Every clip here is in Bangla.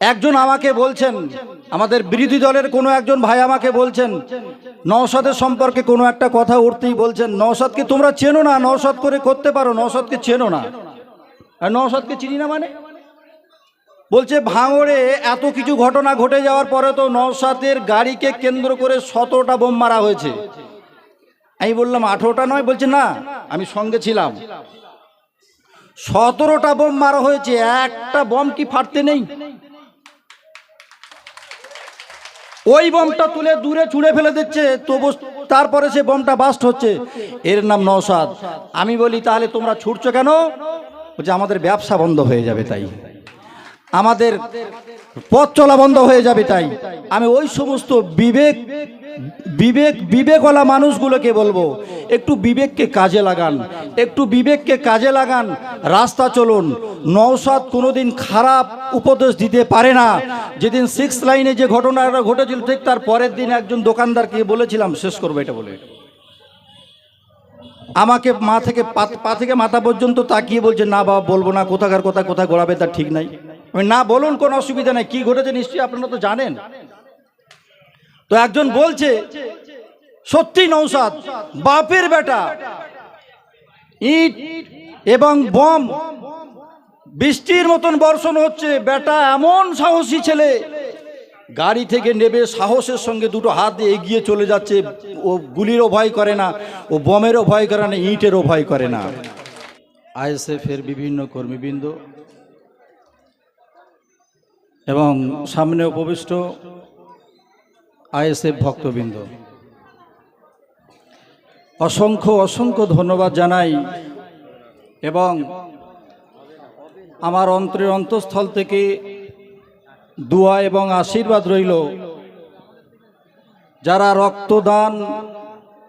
একজন আমাকে বলছেন, আমাদের বিরোধী দলের কোনো একজন ভাই আমাকে বলছেন, নওশাদের সম্পর্কে কোনো একটা কথা উঠতেই বলছেন, নওশাদকে তোমরা চেনো না, নওশাদ করে করতে পারো, নওশাদকে চেনো না। আর চিনি না মানে? বলছে, ভাঙড়ে এত কিছু ঘটনা ঘটে যাওয়ার পরে তো নওশাদের গাড়িকে কেন্দ্র করে সতেরোটা বোম মারা হয়েছে। আমি বললাম, আঠেরোটা নয়? বলছে, না, আমি সঙ্গে ছিলাম। সতেরোটা বোম মারা হয়েছে, একটা বোম কি ফাটতে নেই? ওই বোমটা তুলে দূরে ছুঁড়ে ফেলে দিচ্ছে, তবু তারপরে সে বোমটা বাস্ট হচ্ছে। এর নাম নৌসাদ আমি বলি, তাহলে তোমরা ছুটছো কেন? যে আমাদের ব্যবসা বন্ধ হয়ে যাবে তাই। আমাদের পথ চলা বন্ধ হয়ে যাবে তাই। আমি ওই সমস্ত বিবেক বিবেক, বিবেকওয়ালা মানুষগুলোকে বলব, একটু বিবেককে কাজে লাগান, একটু বিবেককে কাজে লাগান, রাস্তা চলুন। নওশাদ কোনোদিন খারাপ উপদেশ দিতে পারে না। যেদিন সিক্স লাইনে যে ঘটনাটা ঘটেছিল, ঠিক তার পরের দিন একজন দোকানদারকে বলেছিলাম, শেষ করব এটা বলে। আমাকে মা থেকে, পা- পা থেকে মাথা পর্যন্ত তাকিয়ে বলছে, না বাবা, বলব না, কোথাকার কোথায় কোথায় গড়াবে তার ঠিক নাই। না, বলুন, কোনো অসুবিধা নেই, কি ঘটেছে নিশ্চয়ই আপনারা তো জানেন। তো একজন বলছে, সত্যি নৌসাদ বাপের বেটা, ইট এবং বম, বৃষ্টির মতন বর্ষণ হচ্ছে, বেটা এমন সাহসী ছেলে। গাড়ি থেকে নেবে সাহসের সঙ্গে দুটো হাত দিয়ে এগিয়ে চলে যাচ্ছে, ও গুলিরও ভয় করে না, ও বমেরও ভয় করে না, ইটেরও ভয় করে না। আইএসএফ এর বিভিন্ন কর্মীবৃন্দ এবং সামনে উপবিষ্ট আইএসএফ ভক্তবৃন্দ। অসংখ্য অসংখ্য ধন্যবাদ জানাই এবং আমার অন্তরের অন্তঃস্থল থেকে দোয়া এবং আশীর্বাদ রইল যারা রক্তদান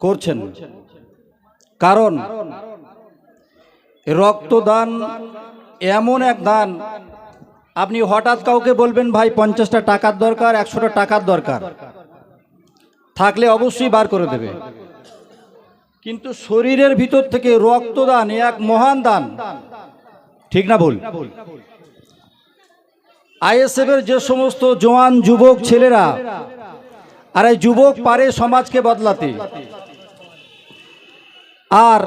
করছেন। কারণ রক্তদান এমন এক দান, আপনি হঠাৎ কাউকে বলবেন, ভাই, পঞ্চাশটা টাকার দরকার, একশোটা টাকার দরকার। থাকলে অবশ্যই বার করে দেবে। কিন্তু শরীরের ভিতর থেকে রক্তদান এক মহান দান। ঠিক না ভুল? আইএসএফ এর যে সমস্ত জওয়ান যুবক ছেলেরা আর এই যুবক পারে সমাজকে বদলাতে। আর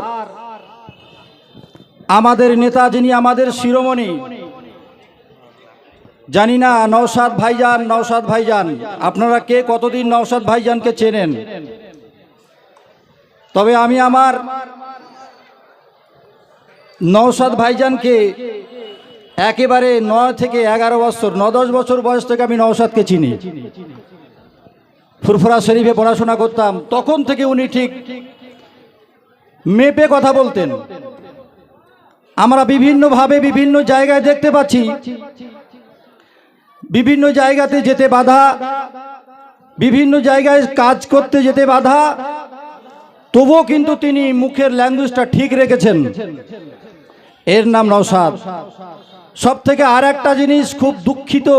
আমাদের নেতা যিনি, আমাদের শিরোমণি জানি না নওসাদ ভাইজান নওসাদ ভাইজান। আপনারা কে, কতদিন নওশাদ ভাইজানকে চেনেন? তবে আমি আমার নওশাদ ভাইজানকে একেবারে নয় থেকে এগারো বছর, ন দশ বছর বয়স থেকে আমি নওসাদকে চিনি। ফুরফুরা শরীফে পড়াশোনা করতাম, তখন থেকে উনি ঠিক মেপে কথা বলতেন। আমরা বিভিন্নভাবে বিভিন্ন জায়গায় দেখতে পাচ্ছি বিভিন্ন জায়গাতে যেতে বাধা, বিভিন্ন জায়গায় কাজ করতে যেতে বাধা। তবুও কিন্তু তিনি মুখের ল্যাঙ্গুয়েজটা ঠিক রেখেছেন। এর নাম নওশাদ। সব থেকে আর একটা জিনিস খুব দুঃখিত,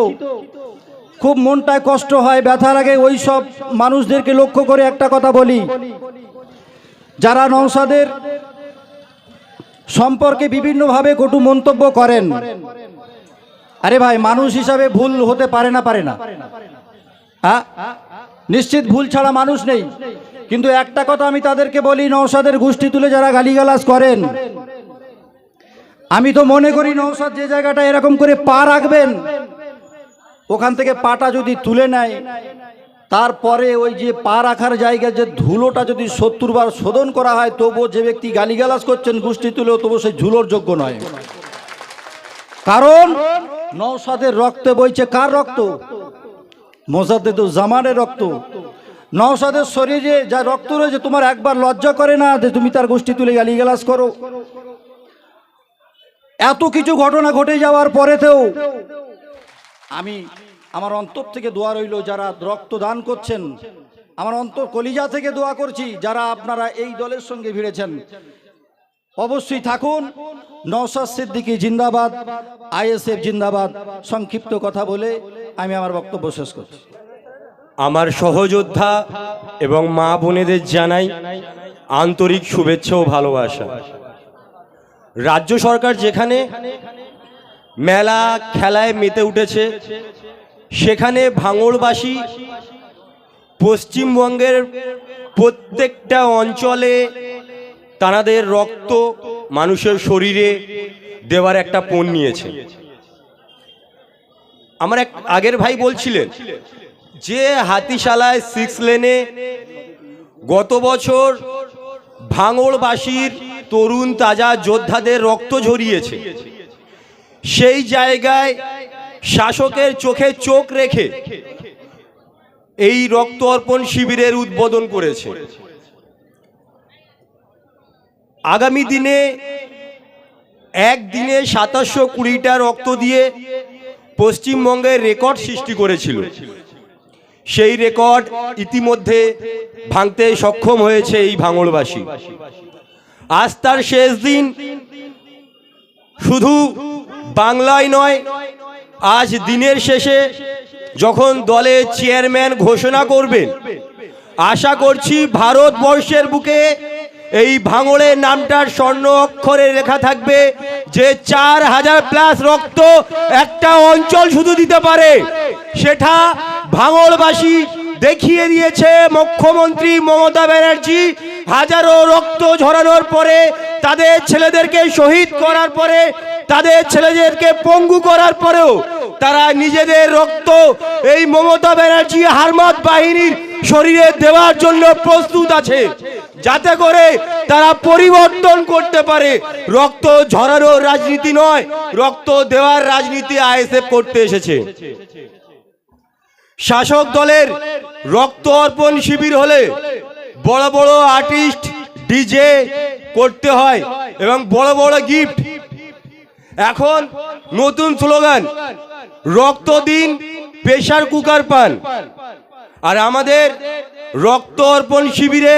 খুব মনটায় কষ্ট হয় ব্যথার আগে ওই সব মানুষদেরকে লক্ষ্য করে একটা কথা বলি। যারা নওশাদের সম্পর্কে বিভিন্নভাবে কটু মন্তব্য করেন আরে ভাই, মানুষ হিসাবে ভুল হতে পারে না পারে না। হ্যাঁ? নিশ্চিত ভুল ছাড়া মানুষ নেই। কিন্তু একটা কথা আমি তাদেরকে বলি নৌসাদের গোষ্ঠী তুলে যারা গালিগালাজ করেন, আমি তো মনে করি নৌসাদ যে জায়গাটা এরকম করে পা রাখবেন, ওখান থেকে পাটা যদি তুলে নেয়, তারপরে ওই যে পা রাখার জায়গায় যে ধুলোটা যদি সত্তর বার শোধন করা হয়, তবুও যে ব্যক্তি গালিগালাজ করছেন গোষ্ঠী তুলেও তবু সেই ঝুলোর যোগ্য নয়। কারণ নৌসাদের রক্তে বইছে কার রক্ত? মোসাদ্দেদ জামানের রক্ত। নওসাদের শরীরে যা রক্ত রয়েছে, তোমার একবার লজ্জা করে না যে তুমি তার গোষ্ঠী তুলে গালিগালাজ করো? এত কিছু ঘটনা ঘটে যাওয়ার পরেতেও আমি, আমার অন্তর থেকে দোয়া রইল, যারা রক্ত দান করছেন, আমার অন্তর কলিজা থেকে দোয়া করছি, যারা আপনারা এই দলের সঙ্গে ভিড়েছেন। অবশ্যই থাকুন। নওশাদ সিদ্দিকী জিন্দাবাদ, আইএসএফ জিন্দাবাদ। সংক্ষিপ্ত কথা বলে আমি আমার বক্তব্য শেষ করছি। আমার সহযোদ্ধা এবং মা বোনেদের জানাই আন্তরিক শুভেচ্ছা ও ভালোবাসা। রাজ্য সরকার যেখানে মেলা খেলায় মেতে উঠেছে, সেখানে ভাঙড়বাসী পশ্চিমবঙ্গের প্রত্যেকটা অঞ্চলে তাদের রক্ত মানুষের শরীরে দেওয়ার একটা পণ নিয়েছে। আমার এক আগের ভাই বলছিলেন যে হাতিশালায় সিক্স লেনে গত বছর ভাঙড়বাসীর তরুণ তাজা যোদ্ধাদের রক্ত ঝরিয়েছে। সেই জায়গায় শাসকের চোখে চোখ রেখে এই রক্ত অর্পণ শিবিরের উদ্বোধন করেছে। আগামী দিনে একদিনে সাতাশশো কুড়িটা রক্ত দিয়ে পশ্চিমবঙ্গের রেকর্ড সৃষ্টি করেছিল। সেই রেকর্ড ইতিমধ্যে ভাঙতে সক্ষম হয়েছে এই ভাঙড়বাসী। আজ তার শেষ দিন। শুধু বাংলায় নয়, আজ দিনের শেষে যখন দলের চেয়ারম্যান ঘোষণা করবেন, আশা করছি ভারতবর্ষের বুকে এই ভাঙড়ের নামটার স্বর্ণ অক্ষরে লেখা থাকবে যে চার হাজার প্লাস রক্ত একটা অঞ্চল শুধু দিতে পারে। সেটা ভাঙড়বাসী দেখিয়ে দিয়েছে মুখ্যমন্ত্রী মমতা ব্যানার্জি। হাজারো রক্ত ঝরানোর পরে, তাদের ছেলেদেরকে শহীদ করার পরে, তাদের ছেলেদেরকে পঙ্গু করার পরেও তারা নিজেদের রক্ত এই মমতা ব্যানার্জি হারমাত বাহিনীর শরীরে দেওয়ার জন্য প্রস্তুত আছে। যাতে করে তারা পরিবর্তন করতে পারে। রক্ত ঝরানোর রাজনীতি নয়, রক্ত দেওয়ার রাজনীতি আইএসএফ করতে এসেছে। শাসক দলের রক্ত অর্পণ শিবির হলে বড় বড় আর্টিস্ট, ডিজে করতে হয় এবং বড় বড় গিফট। এখন নতুন স্লোগান, রক্ত দিন প্রেশার কুকার পান। আর আমাদের রক্ত অর্পণ শিবিরে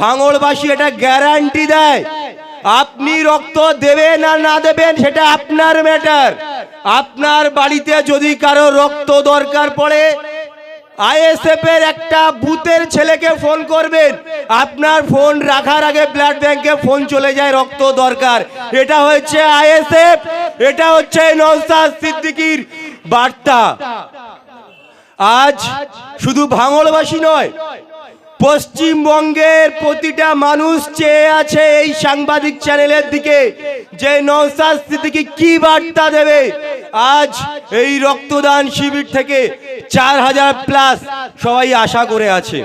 ভাঙড়বাসী এটা গ্যারান্টি দেয়। আপনি রক্ত দেবেন আর না দেবেন সেটা আপনার ম্যাটার আপনার বাড়িতে যদি কারও রক্ত দরকার পড়ে আইএসএফ একটা বুথের ছেলেকে ফোন করবেন। আপনার ফোন রাখার আগে ব্লাড ব্যাংকে ফোন চলে যায় রক্ত দরকার। এটা হচ্ছে আইএসএফ এটা হচ্ছে নওসাদ সিদ্দিকির বার্তা। আজ শুধু ভাঙড়বাসী নয় পশ্চিমবঙ্গের প্রতিটা মানুষ চেয়ে আছে এই সাংবাদিক চ্যানেলের দিকে যে নওসাদ সিদ্দিকি কি বার্তা দেবে। আজ এই রক্তদান শিবির থেকে চার হাজার প্লাস সবাই আশা করে আছে।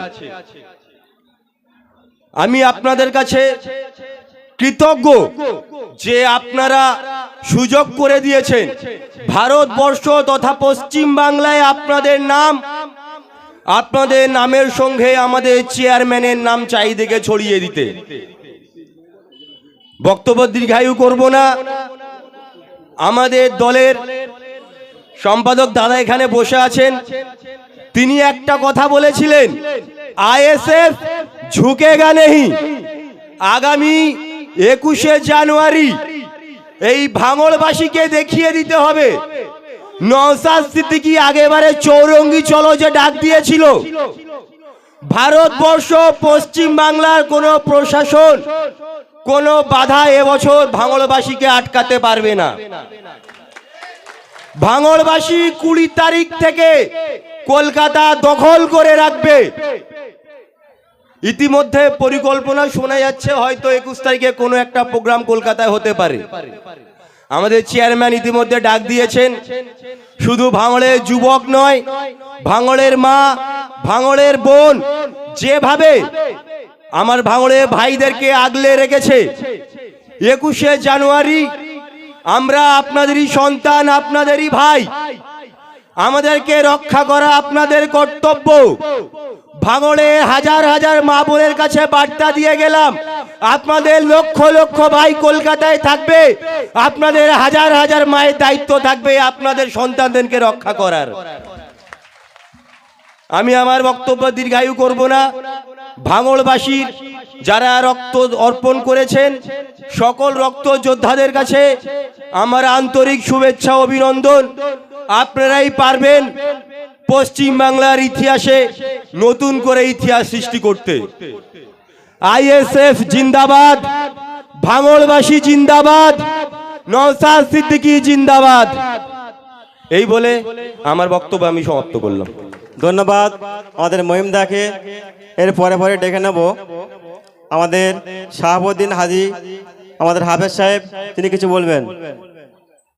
আমি আপনাদের কাছে কৃতজ্ঞ যে আপনারা সুযোগ করে দিয়েছেন। ভারতবর্ষ তথা পশ্চিম বাংলায় আপনাদের নাম আপনাদের নামের সঙ্গে আমাদের চেয়ারম্যানের নাম চাহিদাকে ছড়িয়ে দিতে। বক্তব্য দীর্ঘায়ু করব না। আমাদের দলের সম্পাদক দাদা এখানে বসে আছেন। তিনি একটা কথা বলেছিলেন, আইএসএফ ঝুঁকেগা নেহি আগামী একুশে জানুয়ারি এই ভাঙড়বাসীকে দেখিয়ে দিতে হবে। নওসাদ সিদ্দিকি আগেবারে চৌরঙ্গি চলো যে ডাক দিয়েছিল। ভারতবর্ষ, পশ্চিম বাংলার কোন প্রশাসন কোন বাধা এবছর ভাঙড়বাসীকে আটকাতে পারবে না। ভাঙড়বাসী কুড়ি তারিখ থেকে কলকাতা দখল করে রাখবে। ইতিমধ্যে পরিকল্পনা শোনা যাচ্ছে, হয়তো একুশ তারিখে কোনো একটা প্রোগ্রাম কলকাতায় হতে পারে। আমাদের চেয়ারম্যান ইতিমধ্যে ডাক দিয়েছেন। শুধু ভাঙড়ের যুবক নয়, ভাঙড়ের মা, ভাঙড়ের বোন, যেভাবে আমার ভাঙড়ে ভাইদেরকে আগলে রেখেছে, একুশে জানুয়ারি আমরা আপনাদেরই সন্তান, আপনাদেরই ভাই, আমাদেরকে রক্ষা করা আপনাদের কর্তব্য। ভাঙড়ে হাজার হাজার মা বোনের কাছে বার্তা দিয়ে গেলাম। আপনাদের লক্ষ লক্ষ ভাই কলকাতায় থাকবে। আপনাদের হাজার হাজার মায়ের দায়িত্ব থাকবে আপনাদের সন্তানদেরকে রক্ষা করার। আমি আমার বক্তব্য দীর্ঘায়ু করব না। ভাঙড়বাসীর যারা রক্ত অর্পণ করেছেন, সকল রক্ত যোদ্ধাদের কাছে আমার আন্তরিক শুভেচ্ছা, অভিনন্দন। আপনারাই পারবেন পশ্চিম বাংলার ইতিহাসে নতুন করে ইতিহাস সৃষ্টি করতে। আইএসএফ জিন্দাবাদ, ভাঙড়বাসী জিন্দাবাদ, নওসাদ সিদ্দিকী জিন্দাবাদ। এই বলে আমার বক্তব্য আমি সমাপ্ত করলাম। ধন্যবাদ। আমাদের মহিমদাকে এর পরে পরে ডেকে নেব। আমাদের শাহাবুদ্দিন হাজি, আমাদের হাফেজ সাহেব, তিনি কিছু বলবেন।